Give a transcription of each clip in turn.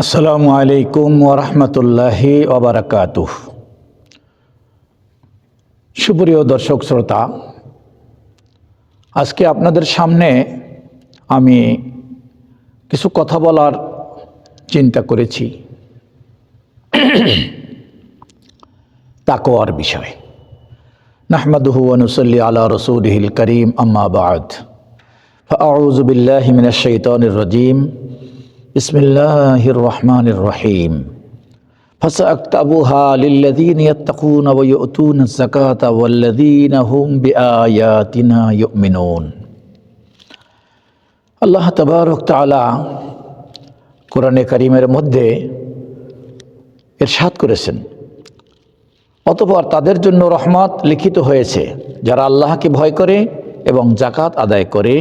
আসসালামু আলাইকুম ওরহমতুল্লাহি ওবরাকাতুহ সুপ্রিয় দর্শক শ্রোতা আজকে আপনাদের সামনে আমি কিছু কথা বলার চিন্তা করেছি তাকোয়ার বিষয় নাহমাদুহু অনুসল্লি আলা রসুলহিল করিম আম্মা বাদ فأعوذ بالله من الشيطان الرجيم بسم الله الرحمن الرحيم فسأكتبها للذين يتقون ويؤتون الزكاة والذين هم بآياتنا يؤمنون আল্লাহ তবারক তালা কোরআনে করিমের মধ্যে এরশাদ করেছেন অতপর তাদের জন্য রহমত লিখিত হয়েছে যারা আল্লাহকে ভয় করে এবং জাকাত আদায় করে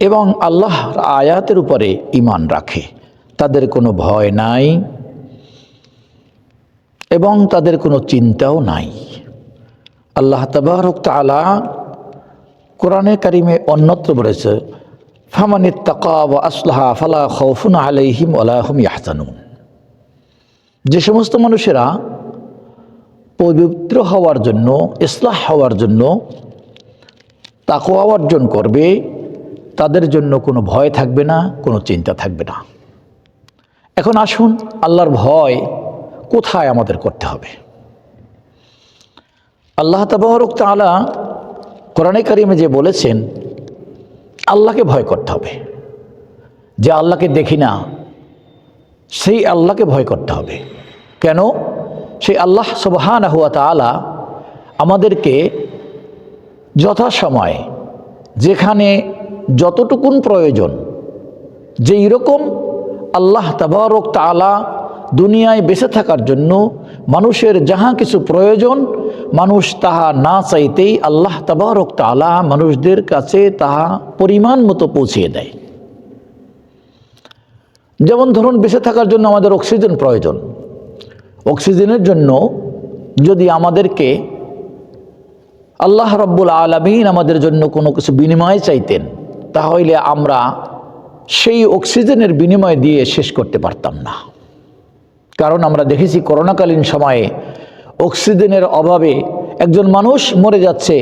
এবং আল্লাহর আয়াতের উপরে ইমান রাখে তাদের কোনো ভয় নাই এবং তাদের কোনো চিন্তাও নাই। আল্লাহ তবারক তালা কোরআনে কারিমে অন্যত্র বলেছে ফামানিত তাকা ওয়া আসলাহা ফালা খৌফুন আলাইহিম আলাহম ইয়াহজানুন। যে সমস্ত মানুষেরা পবিত্র হওয়ার জন্য, ইসলাহ হওয়ার জন্য তাকোয়া অর্জন করবে, তাদের জন্য কোনো ভয় থাকবে না, কোনো চিন্তা থাকবে না। এখন আসুন, আল্লাহর ভয় কোথায় আমাদের করতে হবে? আল্লাহ তবরক তালা কোরআনে কারিমে যে বলেছেন, আল্লাহকে ভয় করতে হবে। যে আল্লাহকে দেখি না, সেই আল্লাহকে ভয় করতে হবে। কেন? সেই আল্লাহ সুবহান হুয়া তালা আমাদেরকে যথাসময়ে যেখানে যতটুকুন প্রয়োজন, যেই রকম আল্লাহ তাবারক তালা দুনিয়ায় বেঁচে থাকার জন্য মানুষের যাহা কিছু প্রয়োজন, মানুষ তাহা না চাইতেই আল্লাহ তাবারক তালা মানুষদের কাছে তাহা পরিমাণ মতো পৌঁছিয়ে দেয়। যেমন ধরুন, বেঁচে থাকার জন্য আমাদের অক্সিজেন প্রয়োজন। অক্সিজেনের জন্য যদি আমাদেরকে আল্লাহ রব্বুল আলমিন আমাদের জন্য কোনো কিছু বিনিময় চাইতেন, তাহলে আমরা সেই অক্সিজেনের বিনিময় দিয়ে শেষ করতে পারতাম না। কারণ আমরা দেখেছি করোনাকালীন সময়ে অক্সিজেনের অভাবে একজন মানুষ মরে যাচ্ছে,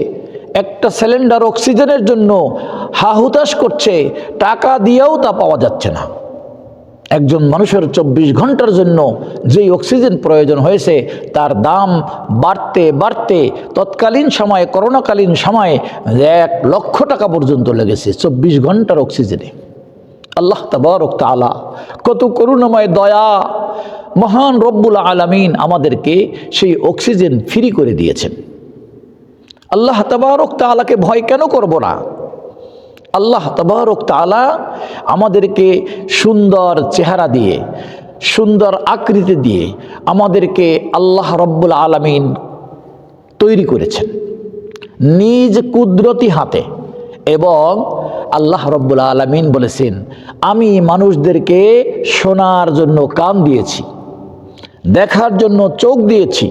একটা সিলিন্ডার অক্সিজেনের জন্য হাহুতাশ করছে, টাকা দিয়েও তা পাওয়া যাচ্ছে না। একজন মানুষের চব্বিশ ঘণ্টার জন্য যেই অক্সিজেন প্রয়োজন হয়েছে, তার দাম বাড়তে বাড়তে তৎকালীন সময়ে, করোনাকালীন সময়ে এক লক্ষ টাকা পর্যন্ত লেগেছে চব্বিশ ঘণ্টার অক্সিজেনে। আল্লাহ তাবারক তালা কত করুণাময় দয়া মহান রব্বুল আলমিন আমাদেরকে সেই অক্সিজেন ফ্রি করে দিয়েছেন। আল্লাহ তাবারক তালাকে ভয় কেন করব না? আল্লাহ তবারক তালা আমাদেরকে সুন্দর চেহারা দিয়ে, সুন্দর আকৃতি দিয়ে আমাদেরকে আল্লাহ রব্বুল আলমিন তৈরি করেছেন। নিজ কুদরতি হাতে এবং আল্লাহ রব্বুল আলমিন বলেছেন, আমি মানুষদেরকে শোনার জন্য কান দিয়েছি, দেখার জন্য চোখ দিয়েছি,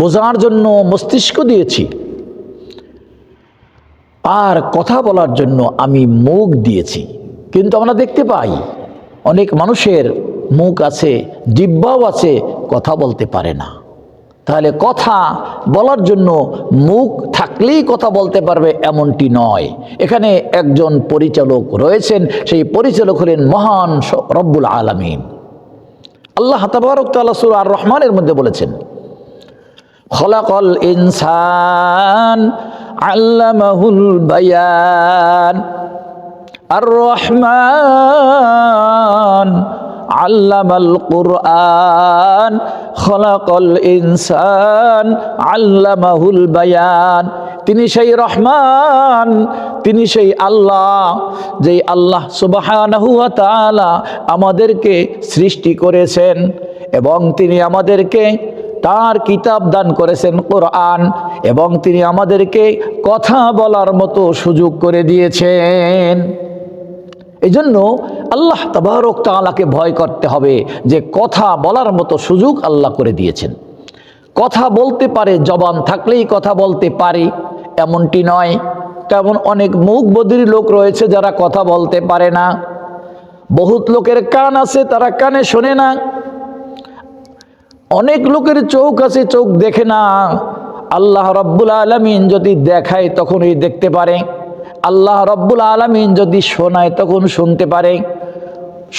বোঝার জন্য মস্তিষ্ক দিয়েছি, আর কথা বলার জন্য আমি মুখ দিয়েছি। কিন্তু আমরা দেখতে পাই, অনেক মানুষের মুখ আছে জিব্বাও আছে, কথা বলতে পারে না। তাহলে কথা বলার জন্য মুখ থাকলেই কথা বলতে পারবে এমনটি নয়। এখানে একজন পরিচালক রয়েছেন, সেই পরিচালক হলেন মহান রব্বুল আলমিন। আল্লাহ তাবারক তাল্লাহ সুর আর রহমানের মধ্যে বলেছেন, খলাকল ইনসান আল্লামাহুল বায়ান আর রহমান আল্লামাল কুরআন, খলাকল ইনসান, আল্লামাহুল বায়ান। তিনি সেই রহমান, তিনি সেই আল্লাহ, যেই আল্লাহ ওয়া আমাদেরকে সৃষ্টি করেছেন এবং তিনি আমাদেরকে তার কিতাব দান করেছেন কোরআন এবং তিনি আমাদেরকে কথা বলার মতো সুযোগ করে দিয়েছেন। এই জন্য আল্লাহ তবারক তালাকে ভয় করতে হবে যে কথা বলার মতো সুযোগ আল্লাহ করে দিয়েছেন। কথা বলতে পারে, জবান থাকলেই কথা বলতে পারে, এমনটি নয়। তেমন অনেক মুখ বদির লোক রয়েছে যারা কথা বলতে পারে না। বহুত লোকের কান আছে, তারা কানে শোনে না। অনেক লোকের চোখ আছে, চোখ দেখে না। আল্লাহ রব্বুল আলমিন যদি দেখায় তখনই দেখতে পারে। আল্লাহ রব্বুল আলমিন যদি শোনায় তখন শুনতে পারে।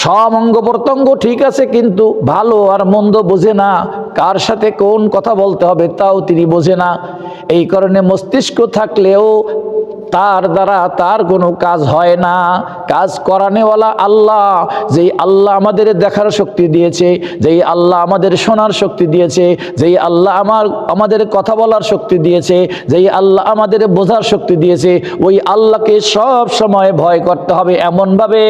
সব অঙ্গ প্রত্যঙ্গ ঠিক আছে কিন্তু ভালো আর মন্দ বোঝে না। কার সাথে কোন কথা বলতে হবে তাও তিনি বোঝে না। এই কারণে মস্তিষ্ক থাকলেও তার দ্বারা তার কোনো কাজ হয় না। কাজ করানেওয়ালা আল্লাহ, যেই আল্লাহ আমাদের দেখার শক্তি দিয়েছে, যেই আল্লাহ আমাদের শোনার শক্তি দিয়েছে, যেই আল্লাহ আমার, আমাদের কথা বলার শক্তি দিয়েছে, যেই আল্লাহ আমাদের বোঝার শক্তি দিয়েছে, ওই আল্লাহকে সব সময় ভয় করতে হবে এমনভাবে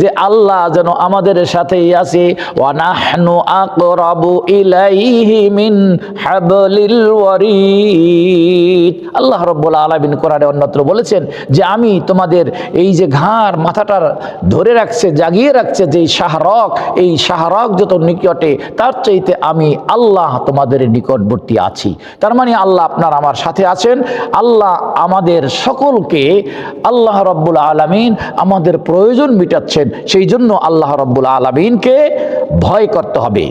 যে আল্লাহ যেন আমাদের সাথেই আছে। ওয়ানাহনু আকরাবু ইলাইহি মিন হাবলিল ওয়ারিদ। আল্লাহ রাব্বুল আলামিন কোরআনে অন্যত্র বলেছেন যে আমি তোমাদের এই যে ঘাড় মাথাটার ধরে রাখছে, জাগিয়ে রাখছে যে শাহরক এই শাহরক যত নিকটে, তার চাইতে আমি আল্লাহ তোমাদের নিকটবর্তী আছি। তার মানে আল্লাহ আপনার আমার সাথে আছেন। আল্লাহ আমাদের সকলকে আল্লাহ রব্বুল আলমিন আমাদের প্রয়োজন মিটাচ্ছেন। সেই জন্য আল্লাহ রব্বুল আলমিনকে ভয় করতে হবে।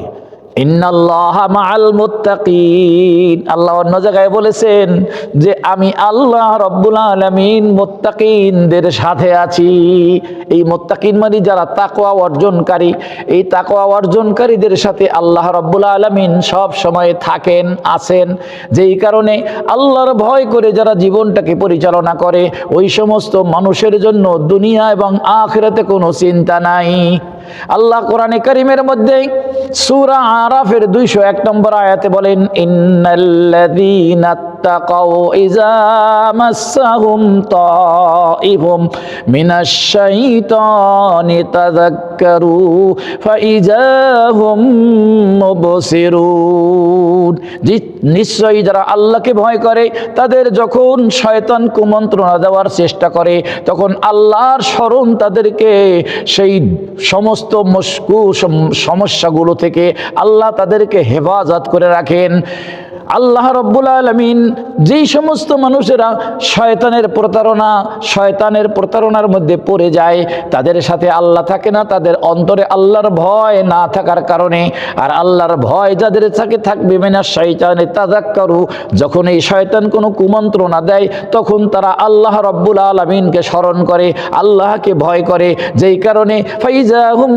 আল্লাহ অন্য জায়গায় বলেছেন যে আমি আল্লাহ রব্বুল আলামিন মুত্তাকিনদের সাথে আছি। এই মুত্তাকিন মানে যারা তাকওয়া অর্জনকারী, এই তাকওয়া অর্জনকারীদের সাথে আল্লাহ রব্বুল আলামিন সব সময় থাকেন, আছেন। যেই কারণে আল্লাহর ভয় করে যারা জীবনটাকে পরিচালনা করে, ওই সমস্ত মানুষের জন্য দুনিয়া এবং আখিরাতে কোনো চিন্তা নাই। আল্লাহ কোরআনে করিমের মধ্যে সুরা আরাফের দুইশো এক নম্বর আয়াতে বলেন ইন্নাল্লাযীনা ইজা মাসসাহুম তাইফুম মিনাশ শাইতানি তাযাক্কারু ফাইজা হুম মুবসিরুন জি- নিশ্চয়ই যারা আল্লাহকে ভয় করে, তাদের যখন শয়তান কুমন্ত্রণা দেওয়ার চেষ্টা করে, তখন আল্লাহর স্মরণ তাদেরকে সেই সমস্ত মস্কু সম- সমস্যাগুলো থেকে আল্লাহ তাদেরকে হেফাজত করে রাখেন। আল্লাহ রব্বুল আলমিন যেই সমস্ত মানুষেরা শয়তানের প্রতারণা, শয়তানের প্রতারণার মধ্যে পড়ে যায়, তাদের সাথে আল্লাহ থাকে না, তাদের অন্তরে আল্লাহর ভয় না থাকার কারণে। আর আল্লাহর ভয় যাদের থাকে থাকবে মেনা শয়তানে তাজাক্কারু যখন এই শয়তান কোনো কুমন্ত্রণা দেয়, তখন তারা আল্লাহ রব্বুল আলমিনকে স্মরণ করে, আল্লাহকে ভয় করে। যেই কারণে ফাইজা হুম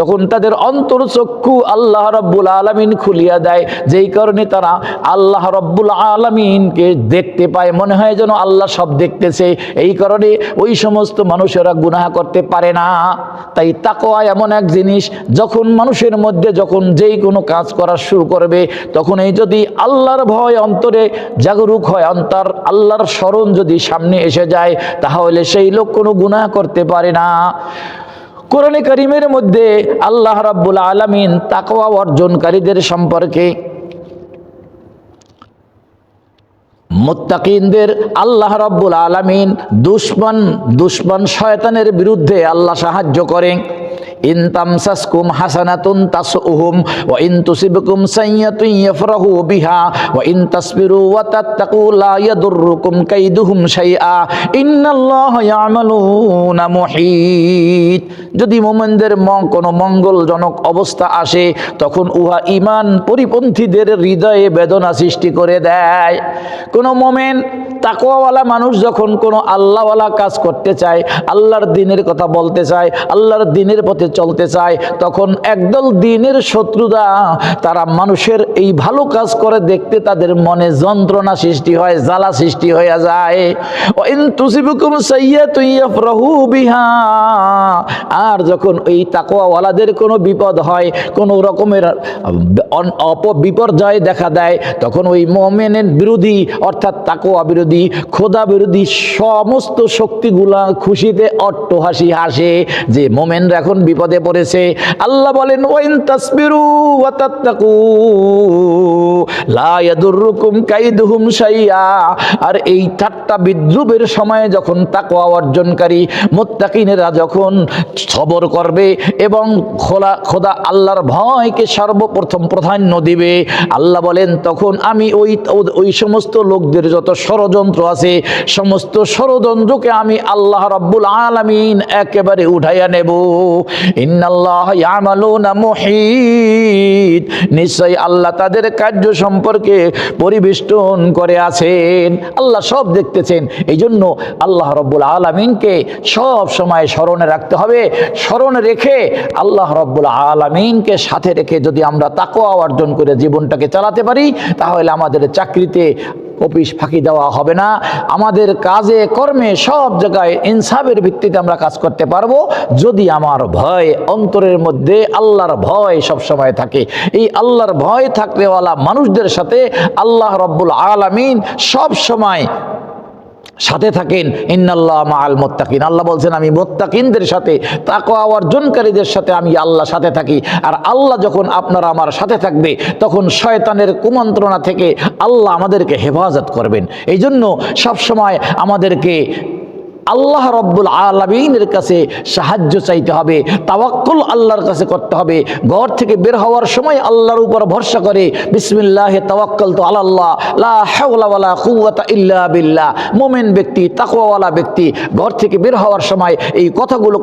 তখন তাদের অন্তর চক্ষু আল্লাহ রব্বুল আলমিন খুলিয়া দেয়। যেই কারণে তারা আল্লাহ রব্বুল আলমিনকে দেখতে পায়, মনে হয় যেন আল্লাহ সব দেখতেছে। এই কারণে ওই সমস্ত মানুষেরা গুনাহ করতে পারে না। তাই তাকওয়া এমন এক জিনিস, যখন মানুষের মধ্যে যখন যেই কোনো কাজ করা শুরু করবে তখন এই যদি আল্লাহর ভয় অন্তরে জাগরুক হয়, অন্তর আল্লাহর স্মরণ যদি সামনে এসে যায়, তাহলে সেই লোক কোনো গুনাহ করতে পারে না। কোরআনে করিমের মধ্যে আল্লাহ রাব্বুল আলমিন তাকওয়া অর্জনকারীদের সম্পর্কে মোত্তাকিনদের আল্লাহ রব্বুল আলমিন দুশ্মন দুশ্মন শয়তানের বিরুদ্ধে আল্লাহ সাহায্য করেন। ইন তামসাসকুম হাসানাতুন তাসউহুম ওয়া ইন তুসিবকুম সাইয়্যাতুন ইয়াফরাহু বিহা ওয়া ইন তাসবিরু ওয়া তাত্তাকু লা ইয়াদুররুকুম কাইদুহুম শাইআ। ইন্নাল্লাহা ইয়ামালুনা মুহিত। যদি মোমেনদের কোনো মঙ্গলজনক অবস্থা আসে, তখন উহা ইমান পরিপন্থীদের হৃদয়ে বেদনা সৃষ্টি করে দেয়। কোনো মোমেন তাকওয়াওয়ালা মানুষ যখন কোনো আল্লাহওয়ালা কাজ করতে চায়, আল্লাহর দিনের কথা বলতে চায়, আল্লাহর দিনের পথে চলতে চায়, তখন একদল দিনের শত্রুরা তারা মানুষের এই ভালো কাজ করে দেখতে তাদের মনে যন্ত্রণা সৃষ্টি হয়, জ্বালা সৃষ্টি হয়ে যায়। আর যখন এই তাকওয়াওয়ালাদের কোনো বিপদ হয়, কোনো রকমের অপবিপর্যয় দেখা দেয়, তখন ওই মোমেনের বিরোধী, অর্থাৎ তাকোয়া বিরোধী, খোদা বিরোধী সমস্ত শক্তিগুলা খুশিতে অট্টহাসি হাসে, যে মোমেনরা এখন বিপদ বিপদে পড়েছে। আল্লাহ বলেন, ওয়াইন তাসবিরু ওয়া তাত্তাকু, লা ইয়াদুররুকুম কাইদুহুম শাইয়া আর এই ঠাট্টা বিদ্রুপের সময়ে যখন তাকওয়া অর্জনকারী মুত্তাকিনেরা যখন সবর করবে এবং খোলা, খোদা আল্লাহর ভয়কে সর্বপ্রথম প্রাধান্য দিবে, আল্লাহ বলেন, তখন আমি ওই ওই সমস্ত লোকদের যত ষড়যন্ত্র আছে, সমস্ত ষড়যন্ত্রকে আমি আল্লাহ রাব্বুল আলামিন একেবারে উঠাইয়া নেব। ইন্নাল্লাহ ইয়ামালুনা মুহিত। নিশ্চয়ই আল্লাহ তাদের কার্য সম্পর্কে পরিবেষ্টন করে আছেন। আল্লাহ সব দেখতেছেন। এই জন্য আল্লাহ রব্বুল আলমিনকে সব সময় স্মরণে রাখতে হবে। স্মরণে রেখে আল্লাহ রব্বুল আলমিনকে সাথে রেখে যদি আমরা তাকোয়া অর্জন করে জীবনটাকে চালাতে পারি, তাহলে আমাদের চাকরিতে অফিস ফাঁকি দেওয়া হবে না। আমাদের কাজে, কর্মে সব জায়গায় ইনসাফের ভিত্তিতে আমরা কাজ করতে পারব। যদি আমার ভয় অন্তরের মধ্যে আল্লাহর ভয় সব সময় থাকে। এই আল্লাহর ভয় থাকলেওয়ালা মানুষদের সাথে আল্লাহ রব্বুল আলামিন সব সময় সাথে থাকেন। ইন্নাল্লাহ মাআল মোত্তাকিন। আল্লাহ বলছেন, আমি মোত্তাকিনদের সাথে, তাকওয়া অর্জনকারীদের সাথে আমি আল্লাহ সাথে থাকি। আর আল্লাহ যখন আপনারা আমার সাথে থাকবে, তখন শয়তানের কুমন্ত্রণা থেকে আল্লাহ আমাদেরকে হেফাজত করবেন। এই জন্য সবসময় আমাদেরকে আল্লাহ রব্বুল আলমিনের কাছে সাহায্য চাইতে হবে, তাওয়াক্কুল আল্লাহর কাছে করতে হবে। ঘর থেকে বের হওয়ার সময় আল্লাহর উপর ভরসা করে, বিসমিল্লাহ তাওয়াক্কাল তো আল্লাহ লা হাওলা ওয়ালা কুওয়াতা ইল্লা বিল্লাহ। মোমেন ব্যক্তি, তাকওয়াওয়ালা ব্যক্তি, ঘর থেকে বের হওয়ার সময় এই কথাগুলো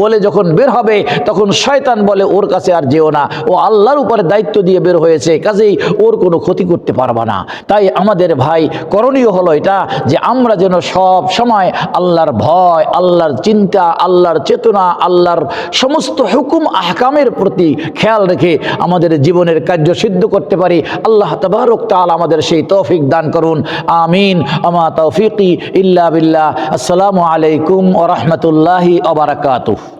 বলে যখন বের হবে, তখন শয়তান বলে, ওর কাছে আর যেও না। ও আল্লাহর উপরে দায়িত্ব দিয়ে বের হয়েছে, কাজেই ওর কোনো ক্ষতি করতে পারবা না। তাই আমাদের ভাই করণীয় হলো এটা যে আমরা যেন সব সময় আল্লাহর ভয়, আল্লাহর চিন্তা, আল্লাহর চেতনা, আল্লাহর সমস্ত হুকুম, আহকামের প্রতি খেয়াল রেখে আমাদের জীবনের কার্য সিদ্ধ করতে পারি। আল্লাহ তবারক তাল আমাদের সেই তৌফিক দান করুন। আমিন। আমা তৌফিকি ইল্লা বিল্লাহ। আসসালামু আলাইকুম ও রহমতুল্লাহি